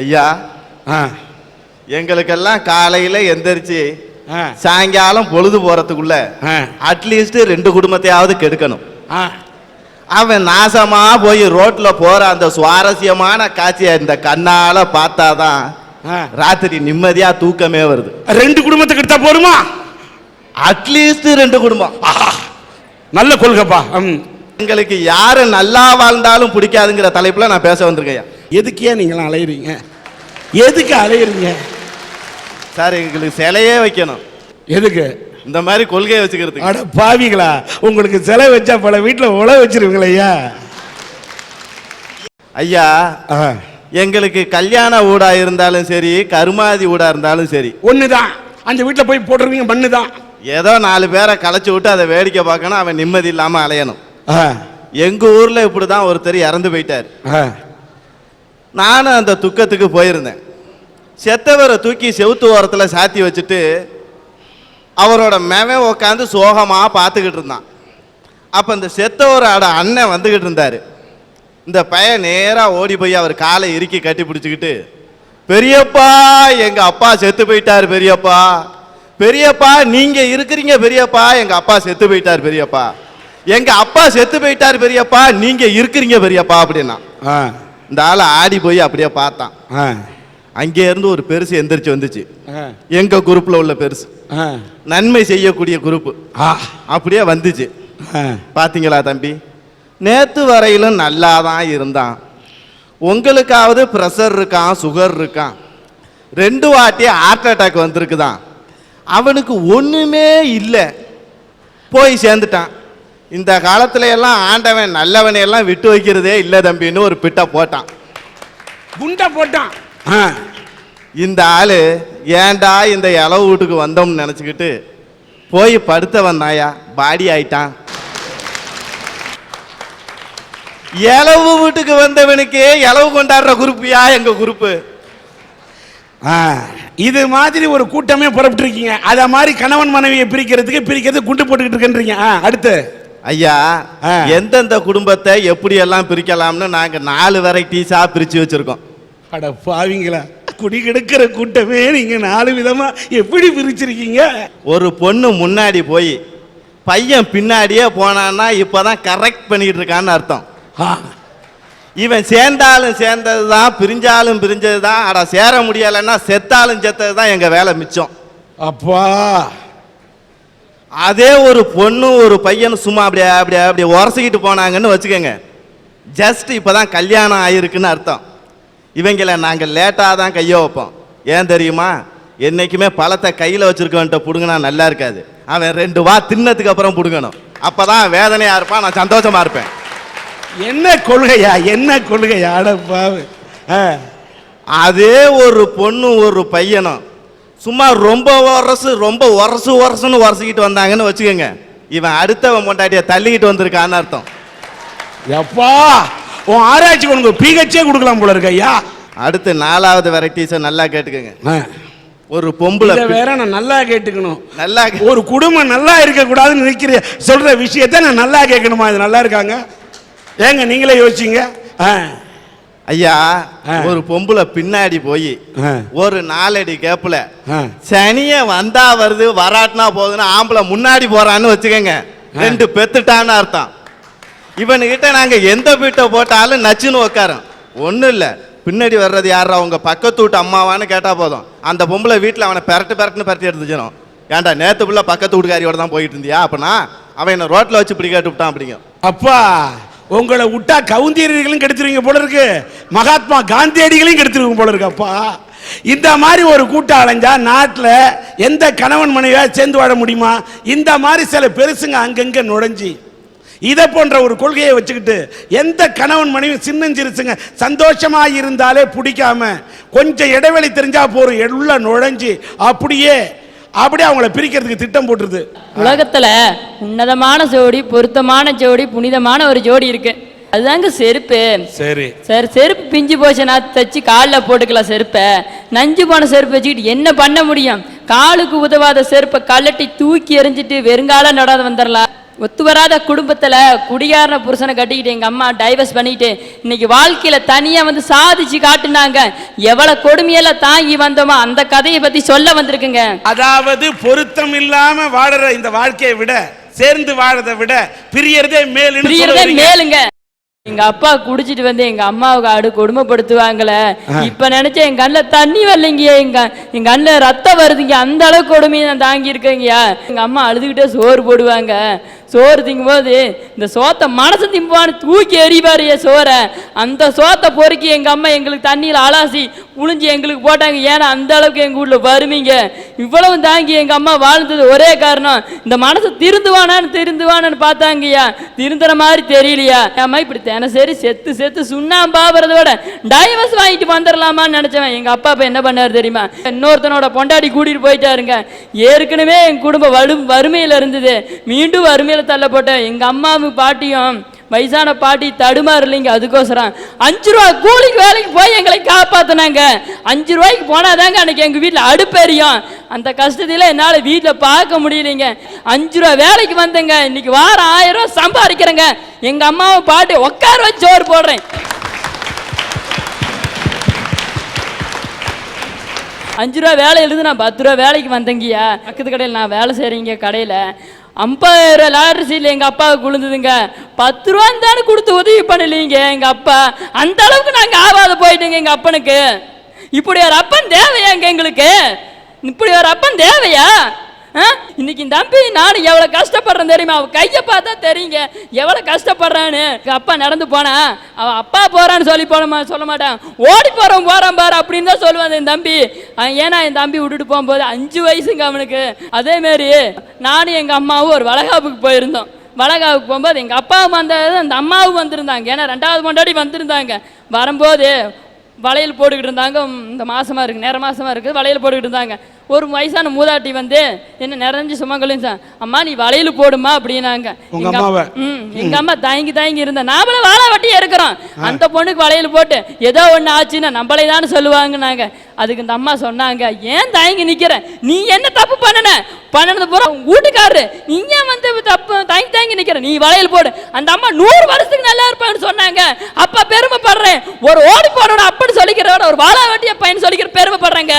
ஐயா எங்களுக்கெல்லாம் காலையில எந்திரிச்சு சாயங்காலம் பொழுது போறதுக்குள்ள அட்லீஸ்ட் ரெண்டு குடும்பத்தையாவது கெடுக்கணும். அவன் நாசமா போய் ரோட்ல போற அந்த சுவாரஸ்யமான காட்சியை இந்த கண்ணால பார்த்தாதான். ராத்திரி நிம்மதியா தூக்கமே வருது. ரெண்டு குடும்பத்துக்கு எடுத்தா போருமா அட்லீஸ்ட் ரெண்டு குடும்பம். நல்ல கொள்கைப்பா. எங்களுக்கு யாரு நல்லா வாழ்ந்தாலும் பிடிக்காதுங்கிற தலைப்புல நான் பேச வந்திருக்கேன். எதுக்கே நீங்களாம் அலையிறீங்க? எதுக்கு அலையிறீங்க? சார் எங்களுக்கு சிலையே வைக்கணும். எதுக்கு? இந்த மாதிரி கொள்கையை வச்சுக்கிறதுக்கு. அட பாவிங்களா உங்களுக்கு சிலை வச்சா பல வீட்டில் உழ வச்சிருவீங்களா ஐயா. ஐயா எங்களுக்கு கல்யாண ஊடா இருந்தாலும் சரி கருமாதி ஊடா இருந்தாலும் சரி. ஒண்ணுதான். அந்த வீட்டில் போய் போட்டுருவீங்க மண்ணு தான் ஏதோ நாலு பேரை களைச்சு விட்டு அதை வேடிக்கை பார்க்கணும் அவன் நிம்மதி இல்லாம அலையணும். ஆ, எங்க ஊர்ல இப்படிதான் ஒருத்தர் இறந்து போயிட்டார். நானும் அந்த துக்கத்துக்கு போயிருந்தேன். செத்தவரை தூக்கி செவுத்து ஓரத்தில் சாத்தி வச்சுட்டு அவரோட மேவன் உட்காந்து சோகமாக பார்த்துக்கிட்டு இருந்தான். அப்போ இந்த செத்தவரோட அண்ணன் வந்துக்கிட்டு இருந்தார். இந்த பையன் நேராக ஓடி போய் அவர் காலை இறுக்கி கட்டி பிடிச்சிக்கிட்டு பெரியப்பா எங்கள் அப்பா செத்து போயிட்டார் பெரியப்பா. பெரியப்பா நீங்கள் இருக்கிறீங்க பெரியப்பா. எங்கள் அப்பா செத்து போயிட்டார் பெரியப்பா. எங்கள் அப்பா செத்து போயிட்டார் பெரியப்பா. நீங்கள் இருக்கிறீங்க பெரியப்பா அப்படின்னா. ஆ, இந்த ஆளை ஆடி போய் அப்படியே பார்த்தான். அங்கே இருந்து ஒரு பெருசு எந்திரிச்சு வந்துச்சு. எங்க குரூப்ல உள்ள பெருசு. நன்மை செய்யக்கூடிய குரூப். அப்படியே வந்துச்சு. பாத்தீங்களா தம்பி? நேத்து வரையிலும் நல்லா தான் இருந்தான். உங்களுக்காவது ப்ரெஷர் இருக்கான் சுகர் இருக்கான். ரெண்டு வாட்டி ஹார்ட் அட்டாக் வந்திருக்குதான். அவனுக்கு ஒண்ணுமே இல்லை. போய் சேர்ந்துட்டான். இந்த காலத்துல எல்லாம் ஆண்டவன் நல்லவனை எல்லாம் விட்டு வைக்கிறதே இல்லை தம்பின்னு ஒரு பிட்டை போட்டான். குண்டை போட்டான். ஆ, இந்த ஆளு ஏன்டா இந்த இளவு வீட்டுக்கு வந்தோம்னு நினச்சிக்கிட்டு போய் படுத்த வந்தாயா பாடி ஆயிட்டான். இளவு வீட்டுக்கு வந்தவனுக்கு இளவு கொண்டாடுற குரூப்பியா எங்க குரூப்பு? ஆ. இது மாதிரி ஒரு கூட்டமே புறப்பட்டு இருக்கீங்க அத மாதிரி கணவன் மனைவியை பிரிக்கிறதுக்கு பிரிக்கிறது குண்டு போட்டுக்கிட்டு இருக்கேன்றீங்க. ஆ, அடுத்து. ஐயா. எந்தெந்த குடும்பத்தை எப்படி எல்லாம் பிரிக்கலாம்னு நாங்க நாலு வெரைட்டிஸா பிரிச்சு வச்சிருக்கோம். அட பாவிங்களா குடி கெடுக்கிற கூட்டமே நீங்க நாலு விதமா எப்படி பிரிச்சிருக்கீங்க? ஒரு பொண்ணு முன்னாடி போய் பையன் பின்னாடியே போனான்னா இப்பதான் கரெக்ட் பண்ணிட்டு இருக்கான்னு அர்த்தம். இவன் சேர்ந்தாலும் சேர்ந்தது தான் பிரிஞ்சாலும் பிரிஞ்சது தான் அட சேர முடியலைன்னா செத்தாலும் செத்தது தான் எங்கள் வேலை மிச்சம். அப்பா. அதே ஒரு பொண்ணு ஒரு பையனும் சும்மா அப்படியே அப்படியே அப்படியே உரசிக்கிட்டு போனாங்கன்னு வச்சுக்கோங்க. ஜஸ்ட் இப்போ தான் கல்யாணம் ஆயிருக்குன்னு அர்த்தம். இவங்களை நாங்கள் லேட்டாக தான் கையை வைப்போம். ஏன் தெரியுமா? என்றைக்குமே பழத்தை கையில் வச்சுருக்கவன்ட்ட பிடுங்கினா நல்லா இருக்காது. அவன் ரெண்டு வா தின்னதுக்கு அப்புறம் பிடுங்கணும். அப்போ தான் வேதனையாக இருப்பான் நான் சந்தோஷமாக இருப்பேன். என்ன கொள்கையா? என்ன கொள்கையா? அட பாவு. ஆ, அதே ஒரு பொண்ணு ஒரு பையனும் சும்மா ரொம்ப உரசு ரொம்ப உரசு உரசுன்னு உரசிக்கிட்டு வந்தாங்கன்னு வச்சுக்கோங்க. இவன் அடுத்தவன் பொண்டாட்டிய தள்ளிக்கிட்டு வந்திருக்கான்னு அர்த்தம். எப்பா உன் ஆராய்ச்சி உனக்கு பிஹெச்சே கொடுக்கலாம் போல இருக்கு ஐயா. அடுத்து நாலாவது வெரைட்டிஸை நல்லா கேட்டுக்கோங்க. ஒரு பொம்பளை வேற நான் நல்லா கேட்டுக்கணும். நல்லா ஒரு குடும்பம் நல்லா இருக்க கூடாதுன்னு நினைக்கிற சொல்ற விஷயத்த நான் நல்லா கேட்கணுமா? இது நல்லா இருக்காங்க? ஏங்க நீங்களே யோசிச்சீங்க ஆ, ஐயா. ஒரு பொம்பளை பின்னாடி போய் ஒரு நாலடி கேப்புல. சனிய வந்தா வருது வராட்டினா போகுதுன்னு ஆம்பளை முன்னாடி போறான்னு வச்சுக்கோங்க. ரெண்டு பெத்துட்டான்னு அர்த்தம். இவனுக்கிட்ட நாங்க எந்த வீட்டை போட்டாலும் நச்சுன்னு உட்காரோம் ஒன்றும் இல்லை. பின்னாடி வர்றது யாரா உங்க பக்கத்து வீட்டு அம்மாவான்னு கேட்டா போதும். அந்த பொம்பளை வீட்டில் அவனை பெரட்டு பெரட்டுன்னு பெரட்டி எடுத்துச்சிடும் ஏன்டா நேத்து புள்ள பக்கத்து வீட்டுக்காரியோட தான் போயிட்டு இருந்தியா? அப்படின்னா அவன் என்ன ரோட்ல வச்சு இப்படி கேட்டு விட்டான் அப்படிங்க. அப்பா! உங்களை விட்டா கவுந்தியர்களையும் கெடுத்துருவீங்க போல இருக்கு. மகாத்மா காந்தியடிகளையும் கெடுத்துருவீங்க போல இருக்கப்பா இந்த மாதிரி ஒரு கூட்டம் அலைஞ்சா நாட்டில் எந்த கணவன் மனைவியாக சேர்ந்து வாழ முடியுமா? இந்த மாதிரி சில பெருசுங்க அங்கங்கே நுழைஞ்சி இதை போன்ற ஒரு கொள்கையை வச்சுக்கிட்டு எந்த கணவன் மனைவி சின்னஞ்சிருச்சுங்க சந்தோஷமாக இருந்தாலே பிடிக்காம கொஞ்சம் இடைவெளி தெரிஞ்சால் போகிற உள்ள நுழைஞ்சி அப்படியே அப்படியே அவங்கள பிரிக்கிறதுக்கு திட்டம் போட்டுருது. உலகத்துல உன்னதமான ஜோடி பொருத்தமான ஜோடி புனிதமான ஒரு ஜோடி இருக்கு. அதுதாங்க செருப்பு. சரி. சார் செருப்பு பிஞ்சு போச்சுன்னா தச்சு காலில் போட்டுக்கலாம் செருப்பை. நஞ்சு போன செருப்பு வச்சுக்கிட்டு என்ன பண்ண முடியும்? காலுக்கு உதவாத செருப்பை கழட்டி தூக்கி எறிஞ்சிட்டு வெறுங்கால நடாத வந்துடலாம். ஒத்து வராத குடும்பத்துல குடியாரன புருஷனை கட்டிக்கிட்டு எங்க அம்மா டைவர்ஸ் பண்ணிட்டு இன்னைக்கு வாழ்க்கையில தனியா வந்து சாதிச்சு காட்டுனாங்க. எவ்வளவு கொடுமையெல்லாம் தாங்கி வந்தோமோ அந்த கதையை பத்தி சொல்ல வந்திருக்குங்க. அதாவது பொருத்தம் இல்லாம வாழற இந்த வாழ்க்கையை விட சேர்ந்து வாழறதை விட பிரியறதே சொல்ல பிரியறதே. மேலுங்க. எங்க அப்பா குடிச்சிட்டு வந்து எங்க அம்மாவுக்கு ஆடு கொடுமைப்படுத்துவாங்களே. இப்ப நினைச்ச என் கண்ணுல தண்ணி வரலைங்க எங்க என் கண்ணுல ரத்தம் வருதுங்க. அந்த அளவுக்கு கொடுமையை நான் தாங்கி இருக்கேங்கய்யா எங்க அம்மா அழுதுகிட்டே சோறு போடுவாங்க. சோறு திங்கும் போது இந்த சோத்தை மனசு திம்பான்னு தூக்கி எறிவாரு என் சோறை. அந்த சோத்தை பொறுக்கி எங்க அம்மா எங்களுக்கு தண்ணியில் அலாசி உளிஞ்சு எங்களுக்கு போட்டாங்க. ஏன்னா அந்த அளவுக்கு எங்கள் வீட்டில் வறுமைங்க. இவ்வளவு தாங்கி எங்கள் அம்மா வாழ்ந்தது ஒரே காரணம் இந்த மனசு திருந்துவானான்னு திருந்துவானான்னு பார்த்தாங்கய்யா. திருந்துற மாதிரி தெரியலையா? ஏம்மா இப்படி தினசரி செத்து செத்து சுண்ணாம்பாகிறத விட டைவர்ஸ் வாங்கிட்டு வந்துடலாமான்னு நினைச்சவன். எங்கள் அப்பா இப்போ என்ன பண்ணாரு தெரியுமா? இன்னொருத்தனோட பொண்டாடி கூட்டிகிட்டு போயிட்டாருங்க. ஏற்கனவே என் குடும்பம் வலு வறுமையில் இருந்தது. மீண்டும் வறுமையில் தள்ளப்பட்டேன். எங்கள் அம்மாவும் பாட்டியும் வயசான பாட்டி தடுமாறு இல்லைங்க அதுக்கோசரம். அஞ்சு ரூபா கூலிக்கு வேலைக்கு போய் எங்களை காப்பாற்றினாங்க அஞ்சு ரூபாய்க்கு போனாதாங்க அன்னைக்கு எங்க வீட்டில் அடுப்பெரியும் அந்த கஷ்டத்துல என்னால வீட்டில் பார்க்க முடியலைங்க. அஞ்சு ரூபா வேலைக்கு வந்தேங்க. இன்னைக்கு வாரம் ஆயிரம் ரூபாய் சம்பாதிக்கிறேங்க. எங்க அம்மாவை பாட்டி உட்கார வச்சு சோறு போடுறேன். அஞ்சு ரூபா வேலை எழுது நான் பத்து ரூபா வேலைக்கு வந்தேங்கய்யா. பக்கத்து கடையில் நான் வேலை செய்கிறீங்க கடையில். ஐம்பதாயிரம் லாட்டரி சீட்டில் எங்கள் அப்பாவுக்கு விழுந்ததுங்க. பத்து ரூபா தானே கொடுத்து உதவி பண்ணலீங்க எங்கள் அப்பா. அந்த அளவுக்கு நாங்கள் ஆவாத போயிட்டோங்க எங்கள் அப்பனுக்கு. இப்படி ஒரு அப்பன் தேவையாங்க எங்களுக்கு? இப்படி ஒரு அப்பன் தேவையா? இன்னைக்கு இந்த தம்பி நானும் எவ்வளவு கஷ்டப்படுறேன் தெரியுமா? அவன் கையை பார்த்தா தெரியுங்க. எவ்வளவு கஷ்டப்படுறான்னு. அப்பா நடந்து போனா அவ அப்பா போறான்னு சொல்லி போன சொல்ல மாட்டான் ஓடி போறவன் போறான் பாரு அப்படின்னு தான் சொல்லுவான் என் தம்பி. ஏன்னா என் தம்பி விட்டுட்டு போகும்போது அஞ்சு வயசுங்க அவனுக்கு. அதே மாரி நானும் எங்க அம்மாவும் ஒரு வளகாப்புக்கு போயிருந்தோம். வளகாவுக்கு போகும்போது எங்கள் அப்பாவும் வந்தது அந்த அம்மாவும் வந்திருந்தாங்க. ஏன்னா ரெண்டாவது கொண்டாடி வந்திருந்தாங்க. வரும்போது வளையல் போட்டுக்கிட்டு இருந்தாங்க. இந்த மாதமாக இருக்கு நேர மாதமாக இருக்குது வளையல் போட்டுக்கிட்டு இருந்தாங்க. ஒரு வயசான மூதாட்டி வந்து என்ன நிறைஞ்சு சுமங்கலும் சார் அம்மா நீ வளையல் போடுமா? அப்படின்னாங்க. உங்க எங்க அம்மாவை? ம் எங்க அம்மா தயங்கி தயங்கி இருந்த நாமளும் வாழை வட்டி இருக்கிறோம் அந்த பொண்ணுக்கு வளையல் போட்டு ஏதோ ஒண்ணு ஆச்சுன்னா நம்மளே தானே சொல்லுவாங்கன்னாங்க. அதுக்கு இந்த அம்மா சொன்னாங்க ஏன் தயங்கி நிக்கிற? நீ என்ன தப்பு பண்ணன? பண்ணனது பூரா வீட்டுக்காரரு. நீ ஏன் வந்து தப்பு தயங்கி தயங்கி நிக்கிற? நீ வளையல் போடு. அந்த அம்மா நூறு வருஷத்துக்கு நல்லா இருப்பான்னு சொன்னாங்க. அப்ப பெருமைப்படுறேன். ஒரு ஓடி போடோட அப்பன்னு சொல்லிக்கிறோட ஒரு வாழை வட்டிய பையன் சொல்லிக்கிற பெருமைப்படுறேங்க.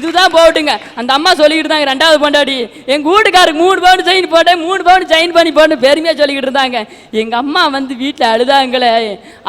இதுதான் போட்டுங்க. அந்த அம்மா சொல்லிக்கிட்டு இருந்தாங்க ரெண்டாவது பொண்டாடி எங்கள் வீட்டுக்காருக்கு மூணு பவுன் செயின் போட்டேன் மூணு பவுன் செயின் பண்ணி போட்டு பெருமையாக சொல்லிக்கிட்டு இருந்தாங்க. எங்கள் அம்மா வந்து வீட்டில் அழுதாங்களே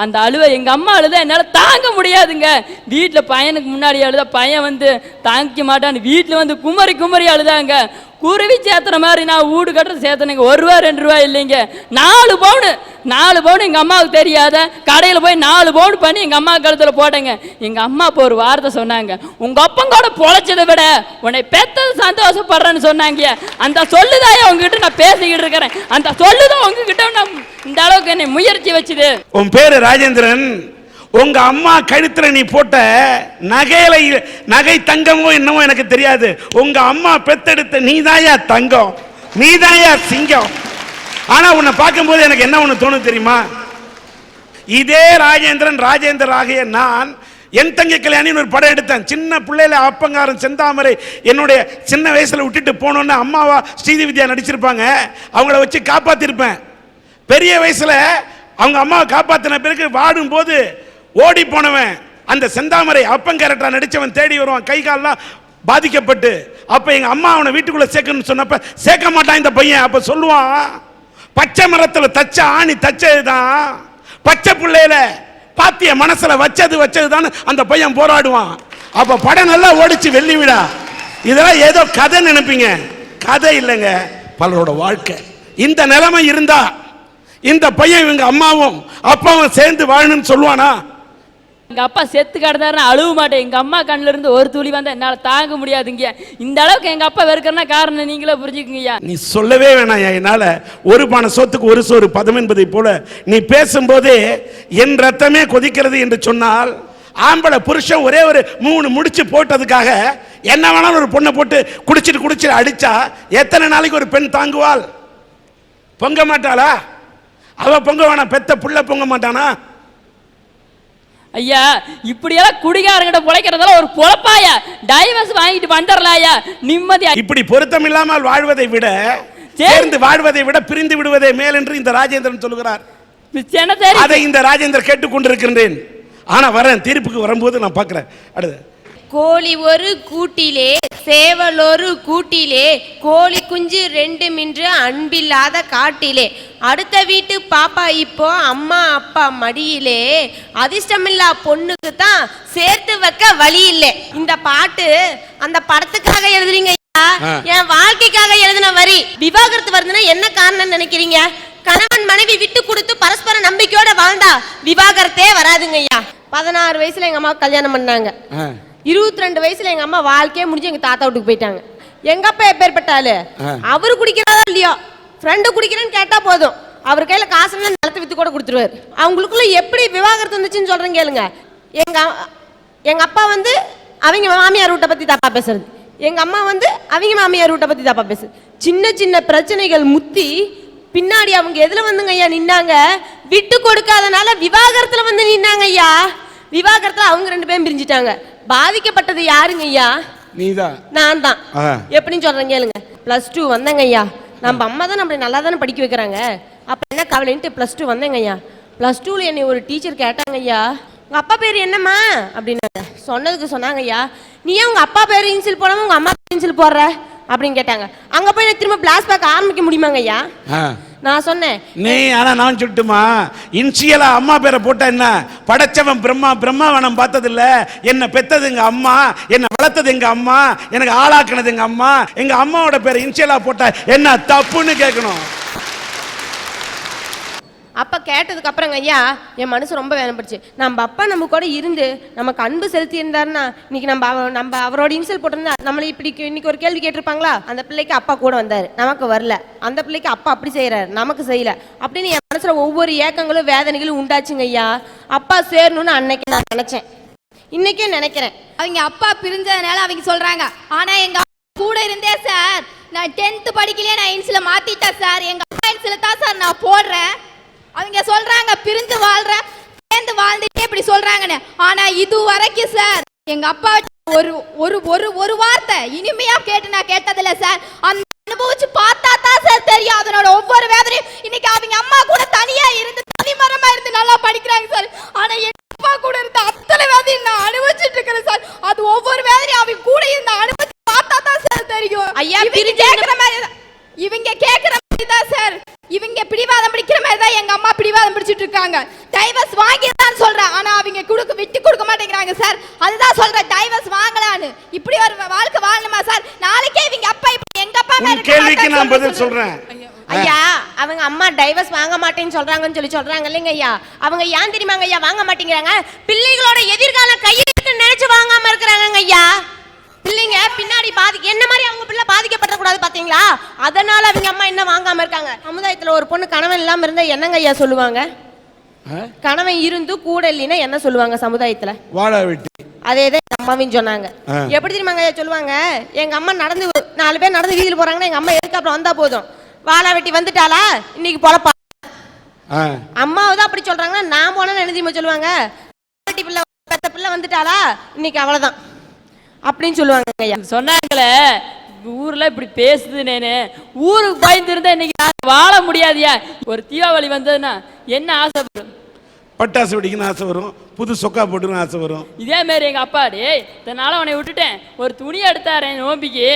அந்த அழுவை எங்கள் அம்மா அழுத என்னால் தாங்க முடியாதுங்க. வீட்டில் பையனுக்கு முன்னாடி அழுத பையன் வந்து தாங்கிக்க மாட்டான்னு வீட்டில் வந்து குமரி குமரி அழுதாங்க. குருவி சேத்துற மாதிரி நான் வீடு கட்டுற சேத்தனுங்க. ஒரு ரூபா ரெண்டு ரூபா இல்லைங்க. நாலு பவுனு நாலு பவுன் எங்கள் அம்மாவுக்கு தெரியாத கடையில் போய் நாலு பவுன் பண்ணி எங்கள் அம்மா கழுத்தில் போட்டேங்க. எங்கள் அம்மா இப்போ ஒரு வார்த்தை சொன்னாங்க. உங்கள் அப்பங்கூட பொழைச்சதை விட உன்னை பெத்தது சந்தோஷப்படுறேன்னு சொன்னாங்க. அந்த சொல்லுதாயே உங்ககிட்ட நான் பேசிக்கிட்டு இருக்கிறேன். அந்த சொல்லுதான் உங்ககிட்ட நான் இந்த அளவுக்கு என்னை முயற்சி வச்சுது. உன் பேரு ராஜேந்திரன். உங்க அம்மா கழுத்துல நீ போட்ட நகையில நகை தங்கமோ என்னமோ எனக்கு தெரியாது. உங்க அம்மா பெத்தெடுத்த நீதாயா தங்கம்? நீதாயா சிங்கம்? ஆனா உன்னை பார்க்கும்போது எனக்கு என்ன ஒண்ணு தோணும் தெரியுமா? இதே ராஜேந்திரன் ராஜேந்திர ஆகிய நான் என் தங்கை கல்யாணின்னு ஒரு படம் எடுத்தேன். சின்ன பிள்ளையில அப்பங்காரன் செந்தாமரை என்னுடைய சின்ன வயசுல விட்டுட்டு போனோன்னு அம்மாவா ஸ்ரீதி வித்யா நடிச்சிருப்பாங்க. அவங்கள வச்சு காப்பாத்திருப்பேன். பெரிய வயசுல அவங்க அம்மாவை காப்பாத்தின பிறகு வாடும் போது ஓடி போனவன் அந்த செந்தாமரை அப்பன் கேரக்டரா நடிச்சவன் தேடி வருவான். கை கால்லாம் பாதிக்கப்பட்டு. அப்ப எங்க அம்மா அவனை வீட்டுக்குள்ள சேர்க்கணும்னு சொன்னப்ப சேர்க்க மாட்டான் இந்த பையன். அப்ப சொல்லுவான் பச்சை மரத்துல தச்ச ஆணி தச்சதுதான். பச்சை பிள்ளையில பாத்திய மனசுல வச்சது வச்சதுதான் அந்த பையன் போராடுவான். அப்ப படம் நல்லா ஓடிச்சு வெள்ளி விடா இதெல்லாம் ஏதோ கதை நினைப்பீங்க. கதை இல்லைங்க. பலரோட வாழ்க்கை. இந்த நிலைமை இருந்தா இந்த பையன் இவங்க அம்மாவும் அப்பாவும் சேர்ந்து வாழணும்னு சொல்லுவானா? எங்க அப்பா செத்து கிடந்தாருன்னா அழுவ மாட்டேன். எங்க அம்மா கண்ணில் இருந்து ஒரு துளி வந்தால் என்னால் தாங்க முடியாதுங்க இந்த அளவுக்கு எங்க அப்பா வெறுக்கிறனா காரணம் நீங்களே புரிஞ்சுக்குங்கய்யா. நீ சொல்லவே வேணாம் என்னால ஒரு பண சொத்துக்கு ஒரு சோறு பதம் என்பதை போல நீ பேசும்போதே என் ரத்தமே கொதிக்கிறது என்று சொன்னால் ஆம்பளை புருஷன் ஒரே ஒரு மூணு முடிச்சு போட்டதுக்காக என்ன வேணாலும் ஒரு பொண்ணை போட்டு குடிச்சிட்டு குடிச்சிட்டு அடிச்சா எத்தனை நாளைக்கு ஒரு பெண் தாங்குவாள்? பொங்க மாட்டாளா? அவள் பொங்க வேணாம் பெத்த புள்ள பொங்க மாட்டானா? ஐயா இப்படியெல்லாம் குடிகாரங்கிட்ட பிழைக்கிறதெல்லாம் ஒரு பொழப்பாயா டைவர்ஸ் வாங்கிட்டு வந்துடலாயா நிம்மதியா இப்படி பொருத்தம் இல்லாமல் வாழ்வதை விட சரி. சேர்ந்து வாழ்வதை விட பிரிந்து விடுவதே மேல் என்று இந்த ராஜேந்திரன் சொல்லுகிறார். அதை இந்த ராஜேந்திரன் கேட்டுக்கொண்டிருக்கின்றேன். ஆனா வரேன் தீர்ப்புக்கு வரும்போது நான் பார்க்கிறேன். அடுத்து. கோழி ஒரு கூட்டிலே சேவல் ஒரு கூட்டிலே கோழி குஞ்சு ரெண்டு மின்று அன்பில்லாத காட்டிலே. அடுத்த வீட்டு பாப்பா இப்போ அம்மா அப்பா மடியிலே. அதிர்ஷ்டமில்லா பொண்ணுக்கு தான் சேர்த்து வைக்க வழி இல்லை இந்த பாட்டு அந்த படத்துக்காக எழுதுறீங்க. என் வாழ்க்கைக்காக எழுதின வரி. விவாகரத்து வருதுன்னா என்ன காரணம் நினைக்கிறீங்க? கணவன் மனைவி விட்டு கொடுத்து பரஸ்பர நம்பிக்கையோட வாழ்ந்தா விவாகரத்தே வராதுங்க ஐயா. பதினாறு வயசுல எங்க அம்மா கல்யாணம் பண்ணாங்க. இருபத்தி ரெண்டு வயசுல எங்க அம்மா வாழ்க்கையே முடிஞ்சு எங்க தாத்தா வீட்டுக்கு போயிட்டாங்க. எங்க அப்பா எப்பேற்பட்ட ஆளு. அவரு குடிக்கிறதா இல்லையோ? ஃப்ரெண்டு குடிக்கிறேன்னு கேட்டா போதும். அவர் கையில காசு நிலத்தை வித்து கூட கொடுத்துருவாரு. அவங்களுக்குள்ள எப்படி விவாகரத்து வந்துச்சுன்னு சொல்றேன் கேளுங்க. எங்க எங்க அப்பா வந்து அவங்க மாமியார் வீட்டை பத்தி தப்பா பேசுறது. எங்க அம்மா வந்து அவங்க மாமியார் வீட்டை பத்தி தப்பா பேசுறது. சின்ன சின்ன பிரச்சனைகள் முத்தி பின்னாடி அவங்க எதுல வந்துங்க ஐயா நின்னாங்க? விட்டு கொடுக்காதனால விவாகரத்துல வந்து நின்னாங்க ஐயா. விவாகரத்துல அவங்க ரெண்டு பேரும் பிரிஞ்சிட்டாங்க. பாதிக்கப்பட்டது யாருங்க ஐயா? நீதான் நான் தான். எப்படின்னு சொல்றேன் கேளுங்க. ப்ளஸ் டூ வந்தேங்க ஐயா. நம்ம அம்மா தான் நம்மளை நல்லா தானே படிக்க வைக்கிறாங்க. அப்ப என்ன கவலைன்ட்டு ப்ளஸ் டூ வந்தேங்க ஐயா. ப்ளஸ் டூவில் என்னை ஒரு டீச்சர் கேட்டாங்க ஐயா. உங்க அப்பா பேர் என்னம்மா? அப்படின்னாங்க. சொன்னதுக்கு சொன்னாங்க ஐயா. நீ ஏன் உங்க அப்பா பேர் இன்சில் போடாம உங்க அம்மா பேர் இன்சில் போடுற? அப்படின்னு கேட்டாங்க. அங்க போய் நான் திரும்ப பிளாஸ் பேக் ஆரம்பிக்க முடியுமாங்க ஐயா. நான் சொன்னேன். நீ ஆனா நான் சொல்லட்டுமா? இன்சியலா அம்மா பேரை போட்டா என்ன? படைச்சவன் பிரம்மா பிரம்மாவனம் பார்த்ததில்ல. என்ன பெத்தது எங்க அம்மா என்ன வளர்த்தது எங்க அம்மா எனக்கு ஆளாக்குனது எங்க அம்மா. எங்க அம்மாவோட பேரை இன்சியலா போட்டா என்ன தப்புன்னு கேட்கணும். அப்போ கேட்டதுக்கு அப்புறங்க ஐயா என் மனசு ரொம்ப வேதனைப்படுச்சு நம்ம அப்பா நம்ம கூட இருந்து நமக்கு அன்பு செலுத்தி இருந்தாருன்னா இன்னைக்கு நம்ம அவ- நம்ம அவரோட இன்சல் போட்டிருந்தா நம்மளை இப்படி இன்னைக்கு ஒரு கேள்வி கேட்டிருப்பாங்களா? அந்த பிள்ளைக்கு அப்பா கூட வந்தாரு. நமக்கு வரல. அந்த பிள்ளைக்கு அப்பா அப்படி செய்யறாரு நமக்கு செய்யல. அப்படின்னு என் மனசுல ஒவ்வொரு ஏக்கங்களும் வேதனைகளும் உண்டாச்சுங்க ஐயா. அப்பா சேரணும்னு அன்னைக்கு நான் நினைச்சேன். இன்னைக்கே நினைக்கிறேன். அவங்க அப்பா பிரிஞ்சதுனால அவங்க சொல்றாங்க ஆனா எங்க அப்பா கூட இருந்தே சார். நான் டென்த் படிக்கலையே நான் இன்சில மாத்திட்டேன் சார். எங்க அப்பா இன்சில தான் சார் நான் போடுறேன். அவங்க சொல்றாங்க பிரிந்து வாழ்ற சேர்ந்து வாழ்ந்துட்டே இப்படி சொல்றாங்கன்னு. ஆனா இது வரைக்கும் சார் எங்க அப்பா ஒரு ஒரு ஒரு ஒரு வார்த்தை இனிமையா கேட்டு நான் கேட்டதில்ல சார். அந்த அனுபவிச்சு பா தான் சார் தெரியும் அதனோட ஒவ்வொரு வேதனையும் இன்னைக்கு அவங்க அம்மா கூட தனியா இருந்து தனிமரமா இருந்து நல்லா படிக்கிறாங்க சார் ஆனா என் அப்பா கூட இருந்த அத்தனை வேதனையும் நான் அனுபவிச்சுட்டு இருக்கிறேன் சார் அது ஒவ்வொரு வேதனையும் அவங்க கூட இருந்த அனுபவிச்சு பார்த்தா தான் சார் தெரியும் ஐயா, இவங்க பிரிஞ்சு கேக்குற மாதிரி தான் இவங்க கேக்குற மாதிரி தான் சார் இவங்க பிடிவாதம் பிடிக்கிற மாதிரி தான் எங்க அம்மா பிடிவாதம் பிடிச்சிட்டு இருக்காங்க டைவர்ஸ் வாங்கிதான் சொல்றேன் ஆனா அவங்க கொடுக்க விட்டு கொடுக்க மாட்டேங்கிறாங்க சார் அதுதான் சொல்றேன் டைவர்ஸ் வாங்கலான்னு இப்படி ஒரு வாழ்க்கை வாழணுமா சார்? நாளைக்கே இவங்க அப்பா இப்ப எங்க அப்பா உன் கேள்விக்கு நான் பதில். சொல்றேன். ஐயா அவங்க அம்மா டைவர்ஸ் வாங்க மாட்டேன்னு சொல்றாங்கன்னு சொல்லி சொல்றாங்க இல்லைங்க ஐயா. அவங்க ஏன் தெரியுமாங்க ஐயா வாங்க மாட்டேங்கிறாங்க? பிள்ளைகளோட எதிர்காலம் கையில் நினைச்சு வாங்காம இருக்கிறாங்க ஐயா. பிள்ளைங்க பின்னாடி பாதி என்ன மாதிரி அவங்க பிள்ளை பாதிக்கப்பட கூடாது பாத்தீங்களா? அதனால அவங்க அம்மா என்ன வாங்காம இருக்காங்க? சமுதாயத்துல ஒரு பொண்ணு கணவன் இல்லாம இருந்தா என்னங்க ஐயா சொல்லுவாங்க? கணவன் இருந்து கூட இல்லைன்னா என்ன சொல்லுவாங்க சமுதாயத்துல? வாழ வெட்டி. அதே அம்மாவையும் சொன்னாங்க. எப்படி தெரியுமாங்க ஐயா சொல்லுவாங்க? எங்க அம்மா நடந்து நாலு பேர் நடந்து வீதியில் போறாங்கன்னா எங்க அம்மா எதுக்கு அப்புறம் வந்தா போதும்? வாழா வெட்டி வந்துட்டாளா? இன்னைக்கு பொழப்பா. அம்மாவை தான் அப்படி சொல்றாங்கன்னா நான் போனா தெரியுமா சொல்லுவாங்க? வெட்டி பிள்ளை பெத்த பிள்ளை வந்துட்டாளா? இன்னைக்கு அவ்வளவுதான். அப்படின்னு சொல்லுவாங்க ஐயா. சொன்னாங்களே ஊர்ல இப்படி பேசுது நேனு ஊருக்கு பயந்துருந்தா இன்னைக்கு வாழ முடியாதியா? ஒரு தீபாவளி வந்ததுன்னா என்ன ஆசைப்படும்? பட்டாசு வெடிக்கணும்னு ஆசை வரும். புது சொக்கா போட்டுன்னு ஆசை வரும். இதே மாதிரி எங்க அப்பா டேய் இதனால அவனை விட்டுட்டேன். ஒரு துணி எடுத்தாரேன் நோம்பிக்கு.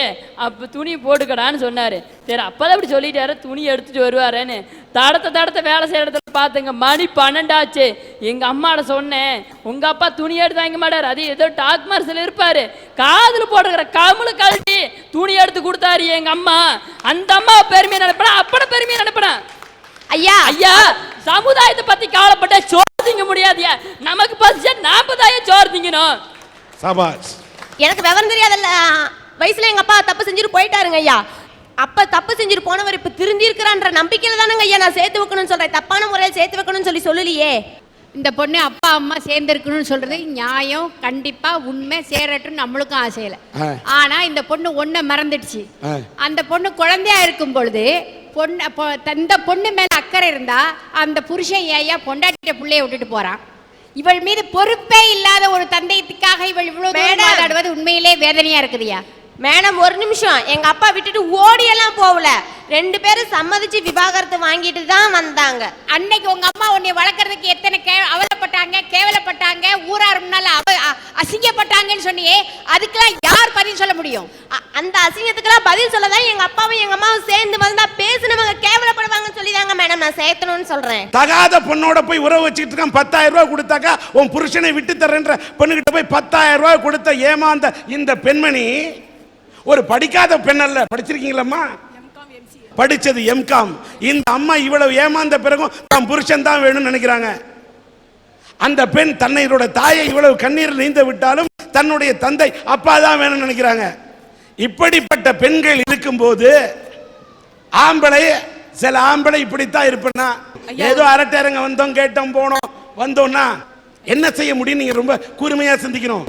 அப்ப துணி போட்டுக்கடான்னு சொன்னாரு. சரி அப்பதான் அப்படி சொல்லிட்டாரு. துணி எடுத்துட்டு வருவாரேன்னு. தடத்த தடத்த வேலை செய்யற இடத்துல பாத்துங்க மணி பன்னெண்டாச்சு. எங்க அம்மாட சொன்னேன் உங்க அப்பா துணி எடுத்து வாங்க மாட்டாரு. அது ஏதோ டாக் மார்சல் இருப்பாரு. காதுல போட்டுக்கிற கமுளு கழட்டி துணி எடுத்து கொடுத்தாரு எங்க அம்மா. அந்த அம்மா பெருமையை நினைப்பேன் அப்பட பெருமையை நினைப்பேன் ஐயா. ஐயா சமுதாயத்தை பத்தி கவலைப்பட்ட திங்க முடியாதியா? நமக்கு பசிச்சா தான் சோறு திங்கணும் சபாஸ் எனக்கு விவரம் தெரியாதல்ல. வயசுல எங்க அப்பா தப்பு செஞ்சுட்டு போயிட்டாருங்க ஐயா. அப்ப தப்பு செஞ்சுட்டு போனவர் இப்ப திருந்தி இருக்கிறான்ற நம்பிக்கையில தானங்க ஐயா நான் சேர்த்து வைக்கணும்னு சொல்றேன். தப்பான முறையில் சேர்த்து வைக்கணும்னு சொல்லி சொல்லலையே. இந்த பொண்ணு அப்பா அம்மா சேர்ந்துருக்கணும்னு சொல்றது நியாயம் கண்டிப்பா உண்மை சேரட்டும் நம்மளுக்கும் ஆசையில. ஆனா இந்த பொண்ணு ஒன்றை மறந்துடுச்சு. அந்த பொண்ணு குழந்தையா இருக்கும் பொழுது பொண்ணு இந்த பொண்ணு மேல அக்கறை இருந்தா அந்த புருஷன் ஏயா பொண்டாட்டிட்ட பிள்ளைய விட்டுட்டு போறான்? இவள் மீது பொறுப்பே இல்லாத ஒரு தந்தையத்துக்காக இவள் இவ்வளவு உண்மையிலே வேதனையா இருக்குதுயா? மேடம் ஒரு நிமிஷம். எங்க அப்பா விட்டுட்டு ஓடியெல்லாம் போகல. ரெண்டு பேரும் சம்மதிச்சு விவாகரத்து வாங்கிட்டு தான் வந்தாங்க. அன்னைக்கு உங்க அம்மா உன்னை வளர்க்கறதுக்கு எத்தனை கே அவலப்பட்டாங்க கேவலப்பட்டாங்க ஊரார் முன்னால அவ அசிங்கப்பட்டாங்கன்னு சொன்னியே அதுக்கெல்லாம் யார் பதில் சொல்ல முடியும்? அந்த அசிங்கத்துக்கெல்லாம் பதில் சொல்லதான் எங்க அப்பாவும் எங்க அம்மாவும் சேர்ந்து வந்தா பேசினவங்க கேவலப்படுவாங்கன்னு சொல்லி தாங்க மேடம் நான் சேர்த்தணும்னு சொல்றேன். தகாத பொண்ணோட போய் உறவு வச்சுக்கிட்டு இருக்கான் பத்தாயிரம் ரூபாய் கொடுத்தாக்கா உன் புருஷனை விட்டு தர்றேன்ற பொண்ணுகிட்ட போய் பத்தாயிரம் ரூபாய் கொடுத்த ஏமாந்த இந்த பெண்மணி ஒரு படிக்காத பெண் அல்ல. படிச்சிருக்கீங்களம்மா? படிச்சது எம்காம் இந்த அம்மா இவ்வளவு ஏமாந்த பிறகும் தன் புருஷன் தான் வேணும்னு நினைக்கிறாங்க. அந்த பெண் தன்னையோட தாயை இவ்வளவு கண்ணீர் நீந்த விட்டாலும் தன்னுடைய தந்தை அப்பா தான் வேணும்னு நினைக்கிறாங்க. இப்படிப்பட்ட பெண்கள் இருக்கும்போது ஆம்பளை சில ஆம்பளை இப்படித்தான் இருப்பேன்னா ஏதோ அரட்டரங்க வந்தோம் கேட்டோம் போனோம் வந்தோம்னா என்ன செய்ய முடியும்? நீங்க ரொம்ப கூர்மையா சிந்திக்கணும்.